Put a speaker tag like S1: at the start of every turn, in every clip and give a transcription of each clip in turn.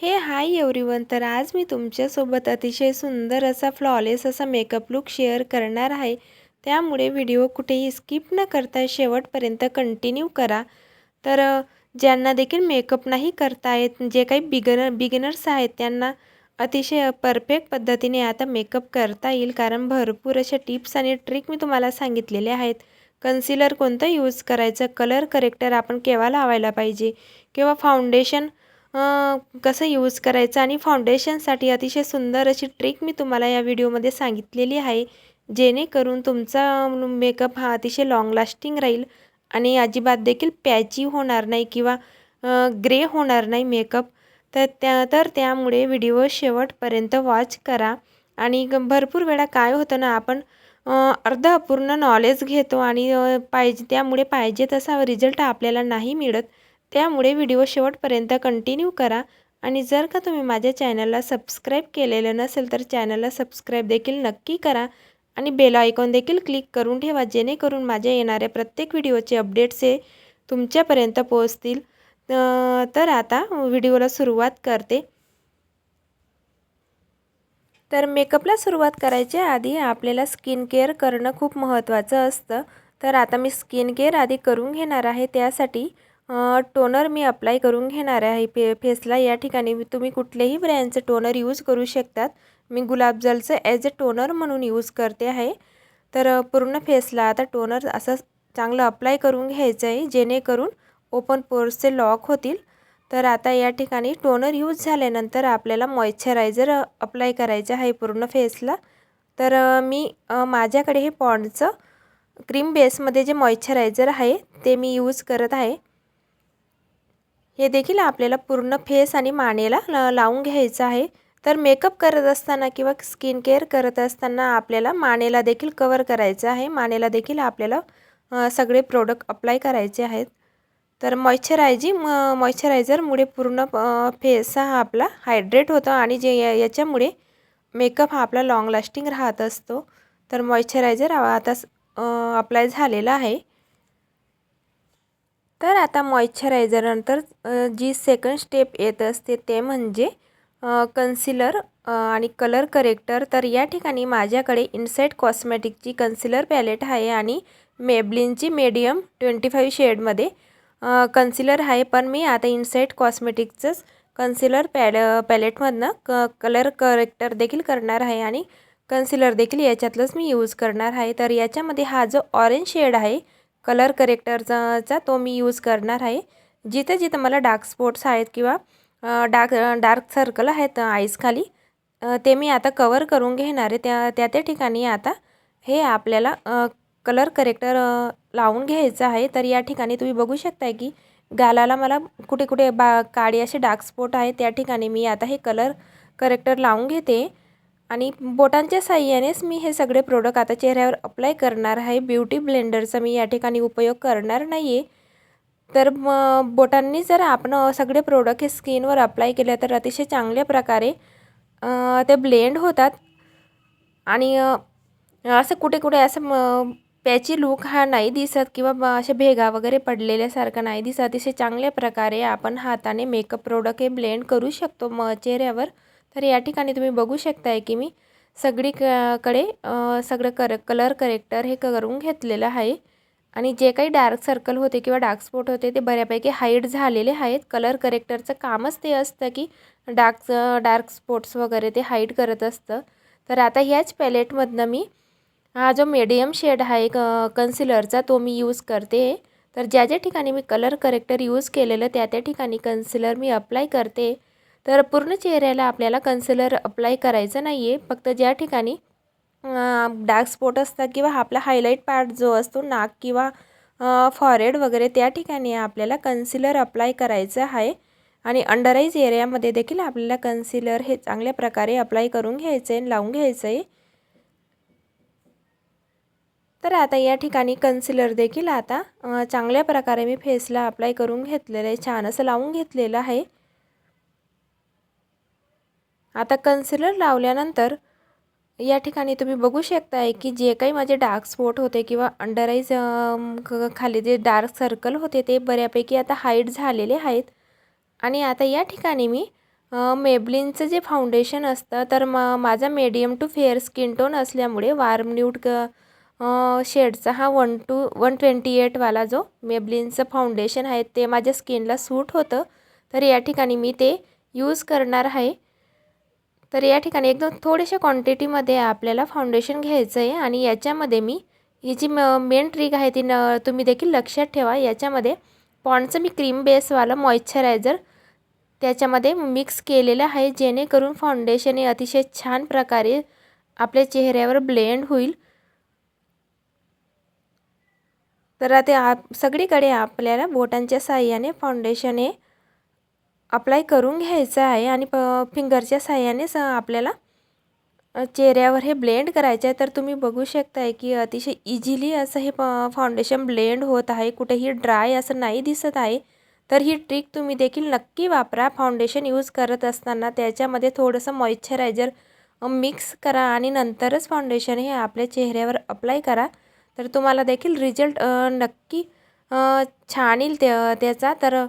S1: हे hi everyone तर आज मी तुमच्यासोबत अतिशय सुंदर असा फ्लॉलेस असा मेकअप लुक शेअर करणार आहे. त्यामुळे व्हिडिओ कुठेही स्किप न करता शेवटपर्यंत कंटिन्यू करा. तर ज्यांना देखील मेकअप नाही करता येत जे काही बिगनर बिगिनर्स आहेत त्यांना अतिशय परफेक्ट पद्धतीने आता मेकअप करता येईल. कारण भरपूर अशा टिप्स आणि ट्रिक मी तुम्हाला सांगितलेले आहेत. कन्सिलर कोणतं यूज करायचं? कलर करेक्टर आपण केव्हा लावायला पाहिजे? किंवा फाउंडेशन कसं यूज करायचं आणि फाउंडेशनसाठी अतिशय सुंदर अशी ट्रिक मी तुम्हाला या व्हिडिओमध्ये सांगितलेली आहे. जेणेकरून तुमचा मेकअप हा अतिशय लाँग लास्टिंग राहील आणि अजिबात देखील पॅची होणार नाही किंवा ग्रे होणार नाही मेकअप तर त्या तर त्यामुळे व्हिडिओ शेवटपर्यंत वॉच करा. आणि ग- भरपूर वेळा काय होतं ना आपण अर्ध अपूर्ण नॉलेज घेतो आणि पाहिजे त्यामुळे पाहिजे तसा रिझल्ट आपल्याला नाही मिळत. त्यामुळे व्हिडिओ शेवटपर्यंत कंटिन्यू करा आणि जर का तुम्ही माझ्या चॅनलला सबस्क्राईब केलेलं नसेल तर चॅनलला सबस्क्राईब देखील नक्की करा आणि बेल आयकॉन देखील क्लिक करून ठेवा जेणेकरून माझ्या येणाऱ्या प्रत्येक व्हिडिओचे अपडेट्स हे तुमच्यापर्यंत पोहोचतील. तर आता व्हिडिओला सुरुवात करते. तर मेकअपला सुरुवात करायच्या आधी आपल्याला स्किन केअर करणं खूप महत्त्वाचं असतं. तर आता मी स्किन केअर आधी करून घेणार आहे त्यासाठी टोनर मी अप्लाय करून घेणार आहे. फे फेसला या ठिकाणी तुम्ही कुठल्याही ब्रँडचं टोनर यूज करू शकतात. मी गुलाबजलचं ॲज अ टोनर म्हणून यूज करते आहे. तर पूर्ण फेसला आता टोनर असं चांगलं अप्लाय करून घ्यायचं आहे. जेणेकरून ओपन पोर्सचे लॉक होतील. तर आता या ठिकाणी टोनर यूज झाल्यानंतर आपल्याला मॉइश्चरायझर अप्लाय करायचं आहे पूर्ण फेसला. तर मी माझ्याकडे हे पॉन्डचं क्रीम बेसमध्ये जे मॉइश्चरायझर आहे ते मी यूज करत आहे. हे देखील आपल्याला पूर्ण फेस आणि मानेला लावून घ्यायचं आहे. तर मेकअप करत असताना किंवा स्किन केअर करत असताना आपल्याला मानेला देखील कवर करायचं आहे. मानेला देखील आपल्याला सगळे प्रोडक्ट अप्लाय करायचे आहेत. तर मॉइश्चरायझी म मॉइश्चरायझरमुळे पूर्ण फेस हा आपला हायड्रेट होतो आणि जे या याच्यामुळे मेकअप हा आपला लाँग लास्टिंग राहत असतो. तर मॉइश्चरायझर आता अप्लाय झालेला आहे. तर आता मॉइश्चरायझरनंतर जी सेकंड स्टेप येत असते ते म्हणजे कन्सिलर आणि कलर करेक्टर तर या ठिकाणी माझ्याकडे इनसाईट कॉस्मॅटिकची कन्सिलर पॅलेट आहे आणि मेबलिनची मीडियम ट्वेंटी फाईव्ह शेडमध्ये कन्सिलर आहे. पण मी आता इनसाईट कॉस्मेटिकचंच कन्सिलर पॅल पॅलेटमधनं क कलर करेक्टर देखील करणार आहे आणि कन्सिलर देखील याच्यातलंच मी यूज करणार आहे. तर याच्यामध्ये हा जो ऑरेंज शेड आहे कलर करेक्टरचा तो मी यूज करणार आहे. जिथे जिथं मला डार्क स्पॉट्स आहेत किंवा डार्क डार्क सर्कल आहेत आईसखाली ते मी आता कवर करून घेणार आहे. त्या त्या त्या ठिकाणी आता हे आपल्याला कलर करेक्टर लावून घ्यायचं आहे. तर या ठिकाणी तुम्ही बघू शकताय की गालाला मला कुठे कुठे बा काळी असे डार्क स्पॉट आहे. त्या ठिकाणी मी आता हे कलर करेक्टर लावून घेते. आणि बोटांच्या साह्यानेच मी हे सगळे प्रोडक्ट आता चेहऱ्यावर अप्लाय करणार आहे. ब्युटी ब्लेंडरचा मी या ठिकाणी उपयोग करणार नाही आहे तर मग बोटांनी जर आपण सगळे प्रोडक्ट हे स्किनवर अप्लाय केले तर अतिशय चांगल्या प्रकारे ते ब्लेंड होतात. आणि असं कुठे कुठे असं म पॅची लूक हा नाही दिसत किंवा असे भेगा वगैरे पडलेल्यासारखं नाही दिसत. अतिशय चांगल्या प्रकारे आपण हाताने मेकअप प्रोडक्ट हे ब्लेंड करू शकतो म चेहऱ्यावर. तर या ठिकाणी तुम्ही बघू शकताय की मी सगळी कडे सगळं कर कलर करेक्टर हे करून घेतलेलं आहे. आणि जे काही डार्क सर्कल होते किंवा डार्क स्पॉट होते ते बऱ्यापैकी हाईड झालेले आहेत. कलर करेक्टरचं कामच ते असतं की डार्क डार्क स्पॉट्स वगैरे ते हाईड करत असतं. तर आता ह्याच पॅलेटमधनं मी हा जो मीडियम शेड आहे क कन्सिलरचा तो मी यूज करते. तर ज्या ज्या ठिकाणी मी कलर करेक्टर यूज केलेलं त्या त्या ठिकाणी कन्सिलर मी अप्लाय करते. तर पूर्ण चेहऱ्याला आपल्याला कन्सिलर अप्लाय करायचं नाही आहे फक्त ज्या ठिकाणी डार्क स्पॉट असतात किंवा आपला हायलाईट पार्ट जो असतो नाक किंवा फॉरेड वगैरे त्या ठिकाणी आपल्याला कन्सिलर अप्लाय करायचं आहे. आणि अंडरआईज एरियामध्ये देखील आपल्याला कन्सिलर हे चांगल्या प्रकारे अप्लाय करून घ्यायचं आहे लावून घ्यायचं आहे तर आता या ठिकाणी कन्सिलर देखील आता चांगल्या प्रकारे मी फेसला अप्लाय करून घेतलेलं आहे. छान असं लावून घेतलेलं आहे. आता कन्सिलर लावल्यानंतर या ठिकाणी तुम्ही बघू शकताय की जे काही माझे डार्क स्पॉट होते किंवा अंडर आईज खाली जे डार्क सर्कल होते ते बऱ्यापैकी आता हाईट झालेले आहेत. आणि आता या ठिकाणी मी मेबलिनचं जे फाउंडेशन असतं तर म माझा medium to fair skin tone असल्यामुळे वार्म न्यूड क शेडचा हा वन टू वन ट्वेंटी एटवाला जो मेबलिनचं फाउंडेशन आहे ते माझ्या स्किनला सूट होतं. तर या ठिकाणी मी ते यूज करणार आहे. तर या ठिकाणी एकदम थोडेशा क्वांटिटीमध्ये आपल्याला फाउंडेशन घ्यायचं आहे आणि याच्यामध्ये मी ही जी म मेन ट्रिक आहे ती न तुम्ही देखील लक्षात ठेवा. याच्यामध्ये पॉन्डचं मी क्रीम बेसवालं मॉइश्चरायझर त्याच्यामध्ये मिक्स केलेलं आहे जेणेकरून फाउंडेशन हे अतिशय छान प्रकारे आपल्या चेहऱ्यावर ब्लेंड होईल. तर आता आप सगळीकडे आपल्याला बोटांच्या साह्याने फाउंडेशन हे अप्लाय करून घ्यायचं आहे आणि प फिंगरच्या साह्यानेच आपल्याला चेहऱ्यावर हे ब्लेंड करायचं आहे. तर तुम्ही बघू शकताय की अतिशय इझिली असं हे फाउंडेशन ब्लेंड होत आहे. कुठेही ड्राय असं नाही दिसत आहे. तर ही ट्रिक तुम्ही देखील नक्की वापरा. फाउंडेशन यूज करत असताना त्याच्यामध्ये थोडंसं मॉइश्चरायझर मिक्स करा आणि नंतरच फाउंडेशन हे आपल्या चेहऱ्यावर अप्लाय करा. तर तुम्हाला देखील रिझल्ट नक्की छान येईल त्या त्याचा. तर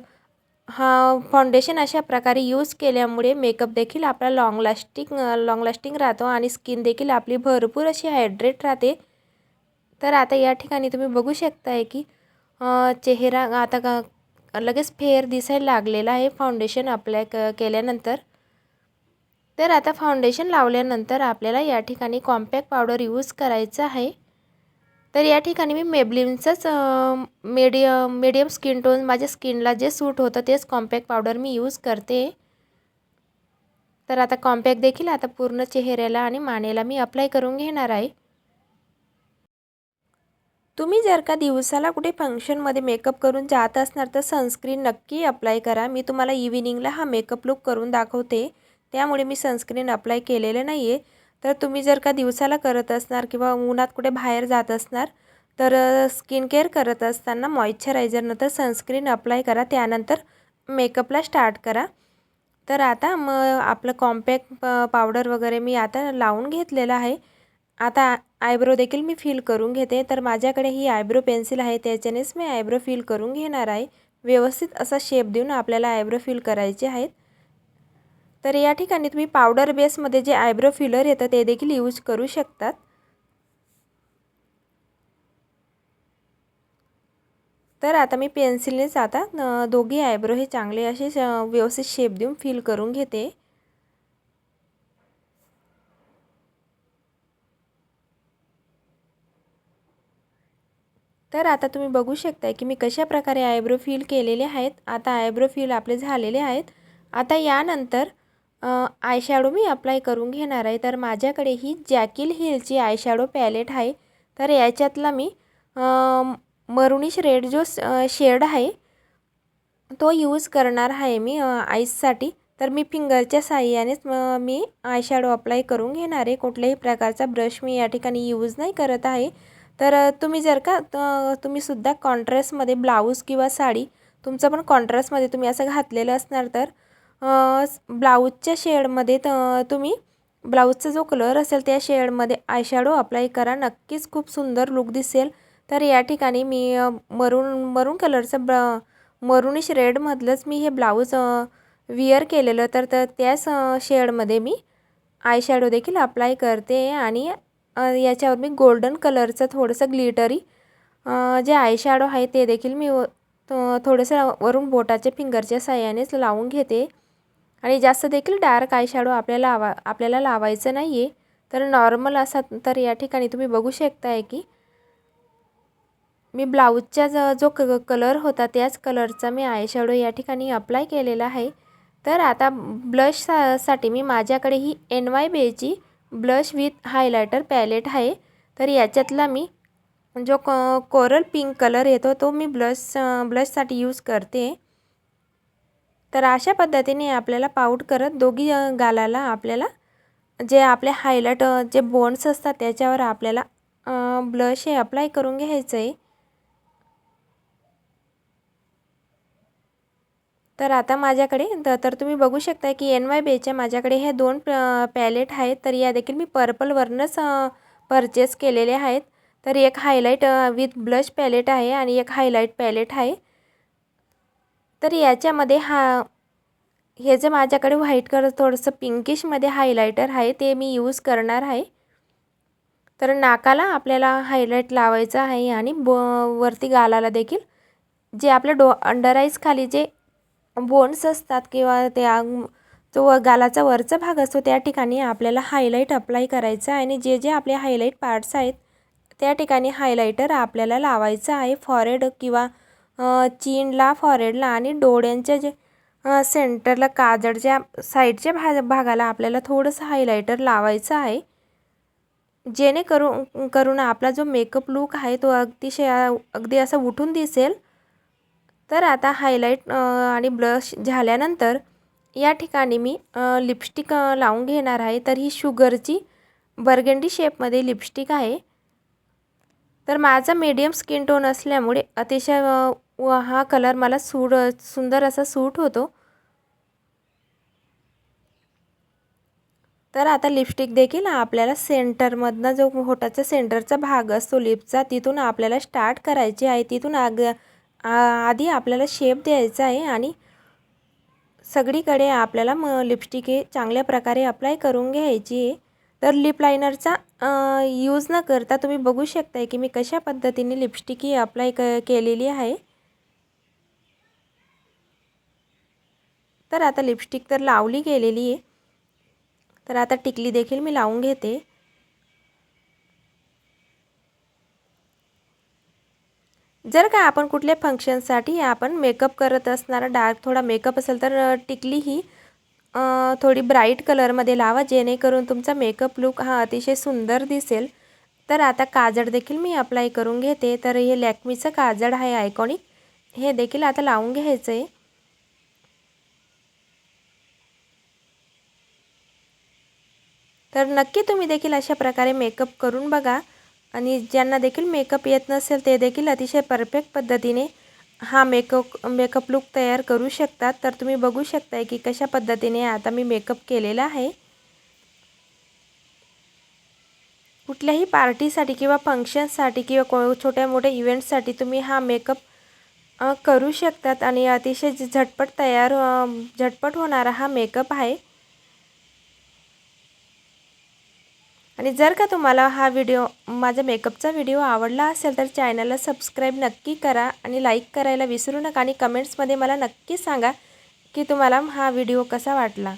S1: हा फाउंडेशन अशा प्रकारे यूज केल्यामुळे मेकअप देखील आपला लाँग लास्टिंग लाँग लास्टिंग राहतो आणि स्किन देखील आपली भरपूर अशी हायड्रेट राहते. तर आता या ठिकाणी तुम्ही बघू शकताय की चेहरा आता का लगेच फेअर दिसायला लागलेला आहे फाउंडेशन अप्लाय क केल्यानंतर. तर आता फाउंडेशन लावल्यानंतर आपल्याला या ठिकाणी कॉम्पॅक्ट पावडर यूज करायचं आहे. तर या ठिकाणी मी मेबलिनचंच मीडियम मीडियम स्किन टोन माझ्या स्किनला जे सूट होतं तेच कॉम्पॅक्ट पावडर मी यूज करते. तर आता कॉम्पॅक्ट देखील आता पूर्ण चेहऱ्याला आणि मानेला मी अप्लाय करून घेणार आहे. तुम्ही जर का दिवसाला कुठे फंक्शनमध्ये मेकअप करून जात असणार तर सनस्क्रीन नक्की अप्लाय करा. मी तुम्हाला इव्हिनिंगला हा मेकअप लुक करून दाखवते. त्यामुळे मी सनस्क्रीन अप्लाय केलेलं नाही आहे तर तुम्ही जर का दिवसाला करत असणार किंवा उन्हात कुठे बाहेर जात असणार तर स्किन केअर करत असताना मॉइश्चरायझरनंतर सनस्क्रीन अप्लाय करा. त्यानंतर मेकअपला स्टार्ट करा. तर आता मग आपलं कॉम्पॅक्ट पावडर वगैरे मी आता लावून घेतलेलं आहे. आता आयब्रो देखील मी फील करून घेते. तर माझ्याकडे ही आयब्रो पेन्सिल आहे. त्याच्यानेच मी आयब्रो फील करून घेणार आहे. व्यवस्थित असा शेप देऊन आपल्याला आयब्रो फील करायचे आहेत. तर या ठिकाणी तुम्ही पावडर बेसमध्ये जे आयब्रो फिलर येतं ते देखील यूज करू शकतात. तर आता मी पेन्सिलनेच आता दोघी आयब्रो हे चांगले असे व्यवस्थित शेप देऊन फिल करून घेते. तर आता तुम्ही बघू शकताय की मी कशा प्रकारे आयब्रो फिल केलेले आहेत. आता आयब्रो फिल आपले झालेले आहेत. आता यानंतर आयशॅडो मी अप्लाय करून घेणार आहे. तर माझ्याकडे ही जॅकिल हिलची आयशॅडो पॅलेट आहे. तर याच्यातला मी मरुनिश रेड जो शेड आहे तो यूज करणार आहे मी आईससाठी तर मी फिंगरच्या साह्यानेच मी आयशॅडो अप्लाय करून घेणार आहे. कुठल्याही प्रकारचा ब्रश मी या ठिकाणी यूज नाही करत आहे. तर तुम्ही जर का तुम्ही सुद्धा कॉन्ट्रास्टमध्ये ब्लाऊज किंवा साडी तुमचं पण कॉन्ट्रास्टमध्ये तुम्ही असं घातलेलं असणार तर ब्लाऊजच्या शेडमध्ये त तुम्ही ब्लाऊजचा जो कलर असेल त्या शेडमध्ये आयशॅडो अप्लाय करा. नक्कीच खूप सुंदर लुक दिसेल. तर या ठिकाणी मी मरून मरून कलरचं ब मरुनिश रेडमधलंच मी हे ब्लाऊज विअर केलेलं. तर तर त्याच शेडमध्ये मी आयशॅडो देखील अप्लाय करते आणि याच्यावर मी गोल्डन कलरचं थोडंसं ग्लिटरी जे आयशॅडो आहे ते देखील मी थोडंसं वरून बोटाच्या फिंगरच्या साह्यानेच लावून घेते. आणि जास्त देखील डार्क आय शॅडो आपल्याला आवा आपल्याला लावायचं नाही आहे तर नॉर्मल असा तर या ठिकाणी तुम्ही बघू शकताय की मी ब्लाऊजचा ज जो क कलर होता त्याच कलरचा मी आय शॅडो या ठिकाणी अप्लाय केलेला आहे. तर आता ब्लशसाठी मी माझ्याकडे ही एन वाय बेची ब्लश विथ हायलायटर पॅलेट आहे. तर याच्यातला मी जो कोरल पिंक कलर येतो तो मी ब्लश ब्लशसाठी यूज करते. तर अशा पद्धतीने आपल्याला पाऊट करत दोघी गालाला आपल्याला जे आपले हायलाईट जे बोन्स असतात त्याच्यावर आपल्याला ब्लश हे अप्लाय करून घ्यायचं आहे तर आता माझ्याकडे तर तुम्ही बघू शकता की एन वाय बेच्या माझ्याकडे हे दोन पॅलेट आहेत. तर या देखील मी पर्पलवरनंच परचेस केलेले आहेत. तर एक हायलाईट विथ ब्लश पॅलेट आहे आणि एक हायलाईट पॅलेट आहे. तर याच्यामध्ये हा हे जे माझ्याकडे व्हाईट कलर थोडंसं पिंकिशमध्ये हायलायटर आहे ते मी यूज करणार आहे. तर नाकाला आपल्याला हायलाईट लावायचं आहे आणि ब वरती गालाला देखील जे आपल्या डो अंडर आईज खाली जे बोन्स असतात किंवा त्या जो गालाचा वरचा भाग असतो त्या ठिकाणी आपल्याला हायलाईट अप्लाय करायचं आहे आणि जे जे आपले हायलाईट पार्ट्स आहेत त्या ठिकाणी हायलायटर आपल्याला लावायचं आहे फॉरेड किंवा चीनला फॉरेडला आणि डोळ्यांच्या जे सेंटरला काजळच्या साईडच्या भा भागाला आपल्याला थोडंसं हायलायटर लावायचं आहे. जेणेकरून करून आपला जो मेकअप लूक आहे तो अतिशय अगदी असा उठून दिसेल. तर आता हायलाईट आणि ब्लश झाल्यानंतर या ठिकाणी मी लिपस्टिक लावून घेणार आहे. तर ही शुगरची बर्गंडी शेपमध्ये लिपस्टिक आहे. तर माझा मीडियम स्किन टोन असल्यामुळे अतिशय व हा कलर मला सूड सुंदर असा सूट होतो. तर आता लिपस्टिक देखील आपल्याला सेंटरमधनं जो होटाचा सेंटरचा भाग असतो लिपचा तिथून आपल्याला स्टार्ट करायची आहे. तिथून आग आधी आपल्याला शेप द्यायचा आहे आणि सगळीकडे आपल्याला म लिपस्टिक हे चांगल्या प्रकारे अप्लाय करून घ्यायची आहे. तर लिप लायनरचा यूज न करता तुम्ही बघू शकताय की मी कशा पद्धतीने लिपस्टिक ही अप्लाय क केलेली आहे. तर आता लिपस्टिक तर लावली गेलेली आहे. तर आता टिकली देखील मी लावून घेते. जर का आपण कुठल्या फंक्शनसाठी आपण मेकअप करत असणारा डार्क थोडा मेकअप असेल तर टिकली ही थोडी ब्राईट कलरमध्ये लावा जेणेकरून तुमचा मेकअप लुक हा अतिशय सुंदर दिसेल. तर आता काजळ देखील मी अप्लाय करून घेते. तर हे लॅक्मीचं काजळ आहे आयकॉनिक हे देखील आता लावून घ्यायचं आहे तर नक्की तुम्ही देखील अशा प्रकारे मेकअप करून बघा. आणि ज्यांना देखील मेकअप येत नसेल ते देखील अतिशय परफेक्ट पद्धतीने हा मेकअप मेकअप लुक तयार करू शकतात. तर तुम्ही बघू शकताय की कशा पद्धतीने आता मी मेकअप केलेला आहे. कुठल्याही पार्टीसाठी किंवा फंक्शनसाठी किंवा को छोट्या मोठ्या इव्हेंटसाठी तुम्ही हा मेकअप करू शकतात. आणि अतिशय झटपट तयार झटपट होणारा हा मेकअप आहे. आणि जर का तुम्हाला हा व्हिडिओ माझा मेकअपचा व्हिडिओ आवडला असेल तर चॅनलला सबस्क्राईब नक्की करा आणि लाईक करायला विसरू नका आणि कमेंट्समध्ये मला नक्की सांगा की तुम्हाला हा व्हिडिओ कसा वाटला.